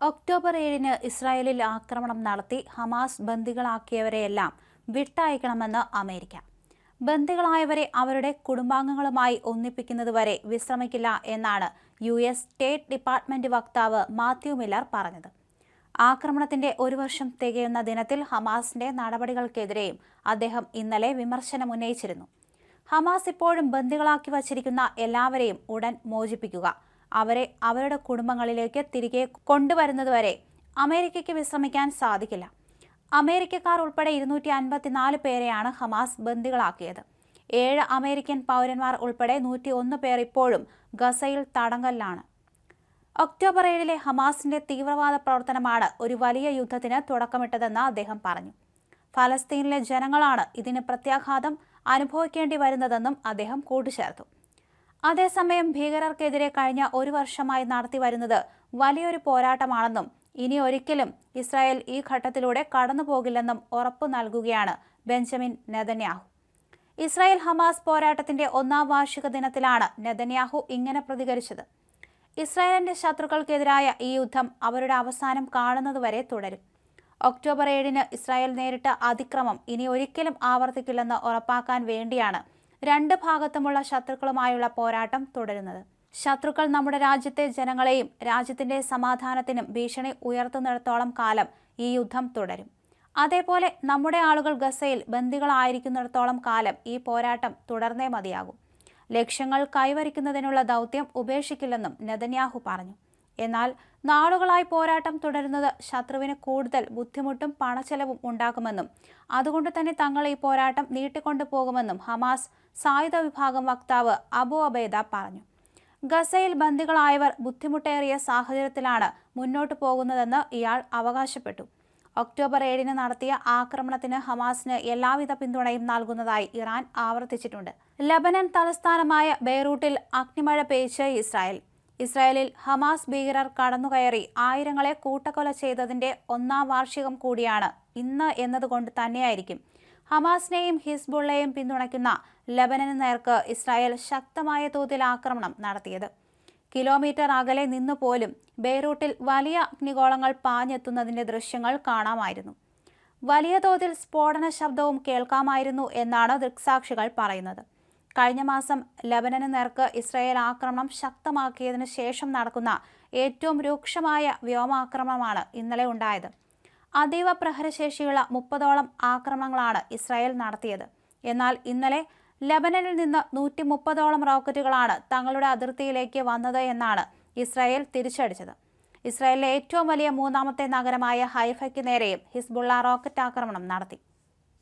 October ഏഴിന് ഇസ്രായേലിൽ ആക്രമണം നടത്തി ഹമാസ് ബന്ദികളാക്കിയവരെയെല്ലാം വിട്ടയക്കണമെന്ന് അമേരിക്ക. ബന്ദികളായവരെ അവരുടെ കുടുംബാംഗങ്ങളുമായി ഒന്നിപ്പിക്കുന്നതുവരെ വിശ്രമിക്കില്ല എന്നാണ് യു എസ് സ്റ്റേറ്റ് ഡിപ്പാർട്ട്മെന്റ് വക്താവ് മാത്യു മില്ലർ പറഞ്ഞത്. ആക്രമണത്തിന്റെ ഒരു വർഷം തികയുന്ന ദിനത്തിൽ ഹമാസിന്റെ നടപടികൾക്കെതിരെയും അദ്ദേഹം ഇന്നലെ വിമർശനമുന്നയിച്ചിരുന്നു ഹമാസ് ഇപ്പോഴും ബന്ദികളാക്കി വച്ചിരിക്കുന്ന എല്ലാവരെയും ഉടൻ മോചിപ്പിക്കുക അവരെ അവരുടെ കുടുംബങ്ങളിലേക്ക് തിരികെ കൊണ്ടുവരുന്നതുവരെ അമേരിക്കയ്ക്ക് വിശ്രമിക്കാൻ സാധിക്കില്ല. അമേരിക്കക്കാർ ഉൾപ്പെടെ ഇരുന്നൂറ്റി അൻപത്തിനാല് പേരെയാണ് ഹമാസ് ബന്ദികളാക്കിയത്. ഏഴ് അമേരിക്കൻ പൗരന്മാർ ഉൾപ്പെടെ നൂറ്റി ഒന്ന് പേർ ഇപ്പോഴും ഗസയിൽ തടങ്കലിലാണ്. ഒക്ടോബർ ഏഴിലെ ഹമാസിന്റെ തീവ്രവാദ പ്രവർത്തനമാണ് ഒരു വലിയ യുദ്ധത്തിന് തുടക്കമിട്ടതെന്ന് അദ്ദേഹം പറഞ്ഞു. ഫലസ്തീനിലെ ജനങ്ങളാണ് ഇതിന് പ്രത്യാഘാതം അനുഭവിക്കേണ്ടി വരുന്നതെന്നും അദ്ദേഹം കൂട്ടിച്ചേർത്തു. അതേസമയം ഭീകരർക്കെതിരെ കഴിഞ്ഞ ഒരു വർഷമായി നടത്തി വരുന്നത് വലിയൊരു പോരാട്ടമാണെന്നും ഇനി ഒരിക്കലും ഇസ്രായേൽ ഈ ഘട്ടത്തിലൂടെ കടന്നുപോകില്ലെന്നും ഉറപ്പു നൽകുകയാണ് ബെഞ്ചമിൻ നെതന്യാഹു. ഇസ്രായേൽ ഹമാസ് പോരാട്ടത്തിന്റെ ഒന്നാം വാർഷിക ദിനത്തിലാണ് നെതന്യാഹു ഇങ്ങനെ പ്രതികരിച്ചത്. ഇസ്രായേലിന്റെ ശത്രുക്കൾക്കെതിരായ ഈ യുദ്ധം അവരുടെ അവസാനം കാണുന്നതുവരെ തുടരും. ഒക്ടോബർ ഏഴിന് ഇസ്രായേൽ നേരിട്ട അതിക്രമം ഇനി ഒരിക്കലും ആവർത്തിക്കില്ലെന്ന് ഉറപ്പാക്കാൻ വേണ്ടിയാണ് രണ്ട് ഭാഗത്തുമുള്ള ശത്രുക്കളുമായുള്ള പോരാട്ടം തുടരുന്നത്. ശത്രുക്കൾ നമ്മുടെ രാജ്യത്തെ ജനങ്ങളെയും രാജ്യത്തിന്റെ സമാധാനത്തിനും ഭീഷണി ഉയർത്തുന്നിടത്തോളം കാലം ഈ യുദ്ധം തുടരും. അതേപോലെ നമ്മുടെ ആളുകൾ ഗസയിൽ ബന്ദികളായിരിക്കുന്നിടത്തോളം കാലം ഈ പോരാട്ടം തുടർന്നേ മതിയാകും. ലക്ഷ്യങ്ങൾ കൈവരിക്കുന്നതിനുള്ള ദൗത്യം ഉപേക്ഷിക്കില്ലെന്നും നെതന്യാഹു പറഞ്ഞു. എന്നാൽ നാളുകളായി പോരാട്ടം തുടരുന്നത് ശത്രുവിന് കൂടുതൽ ബുദ്ധിമുട്ടും പണച്ചെലവും ഉണ്ടാക്കുമെന്നും അതുകൊണ്ട് തന്നെ തങ്ങൾ ഈ പോരാട്ടം നീട്ടിക്കൊണ്ടു പോകുമെന്നും ഹമാസ് സായുധ വിഭാഗം വക്താവ് അബു അബേദ പറഞ്ഞു. ഗസയിൽ ബന്ദികളായവർ ബുദ്ധിമുട്ടേറിയ സാഹചര്യത്തിലാണ് മുന്നോട്ട് പോകുന്നതെന്ന് ഇയാൾ അവകാശപ്പെട്ടു. ഒക്ടോബർ ഏഴിന് നടത്തിയ ആക്രമണത്തിന് ഹമാസിന് എല്ലാവിധ പിന്തുണയും നൽകുന്നതായി ഇറാൻ ആവർത്തിച്ചിട്ടുണ്ട്. ലബനൻ തലസ്ഥാനമായ ബെയ്റൂട്ടിൽ അഗ്നിമഴ പെയ്ച്ച് ഇസ്രായേൽ. ഇസ്രായേലിൽ ഹമാസ് ഭീകരർ കടന്നുകയറി ആയിരങ്ങളെ കൂട്ടക്കൊല ചെയ്തതിന്റെ ഒന്നാം വാർഷികം കൂടിയാണ് ഇന്ന് എന്നതുകൊണ്ട് തന്നെയായിരിക്കും. ഹമാസിനെയും ഹിസ്ബുള്ളയെയും പിന്തുണയ്ക്കുന്ന ലബനന് നേർക്ക് ഇസ്രായേൽ ശക്തമായ തോതിൽ ആക്രമണം നടത്തിയത്. കിലോമീറ്റർ അകലെ നിന്നു പോലും ബെയ്റൂട്ടിൽ വലിയ അഗ്നിഗോളങ്ങൾ പാഞ്ഞെത്തുന്നതിന്റെ ദൃശ്യങ്ങൾ കാണാമായിരുന്നു. വലിയ തോതിൽ സ്ഫോടന ശബ്ദവും കേൾക്കാമായിരുന്നു എന്നാണ് ദൃക്സാക്ഷികൾ പറയുന്നത്. കഴിഞ്ഞ മാസം ലബനന് നേർക്ക് ഇസ്രായേൽ ആക്രമണം ശക്തമാക്കിയതിനു ശേഷം നടക്കുന്ന ഏറ്റവും രൂക്ഷമായ വ്യോമാക്രമണമാണ് ഇന്നലെ ഉണ്ടായത്. അതീവ പ്രഹരശേഷിയുള്ള മുപ്പതോളം ആക്രമണങ്ങളാണ് ഇസ്രായേൽ നടത്തിയത്. എന്നാൽ ഇന്നലെ ലബനനിൽ നിന്ന് നൂറ്റി മുപ്പതോളം റോക്കറ്റുകളാണ് തങ്ങളുടെ അതിർത്തിയിലേക്ക് വന്നത് എന്നാണ് ഇസ്രായേൽ തിരിച്ചടിച്ചത്. ഇസ്രായേലിലെ ഏറ്റവും വലിയ മൂന്നാമത്തെ നഗരമായ ഹൈഫയ്ക്ക് നേരെയും ഹിസ്ബുള്ള റോക്കറ്റ് ആക്രമണം നടത്തി.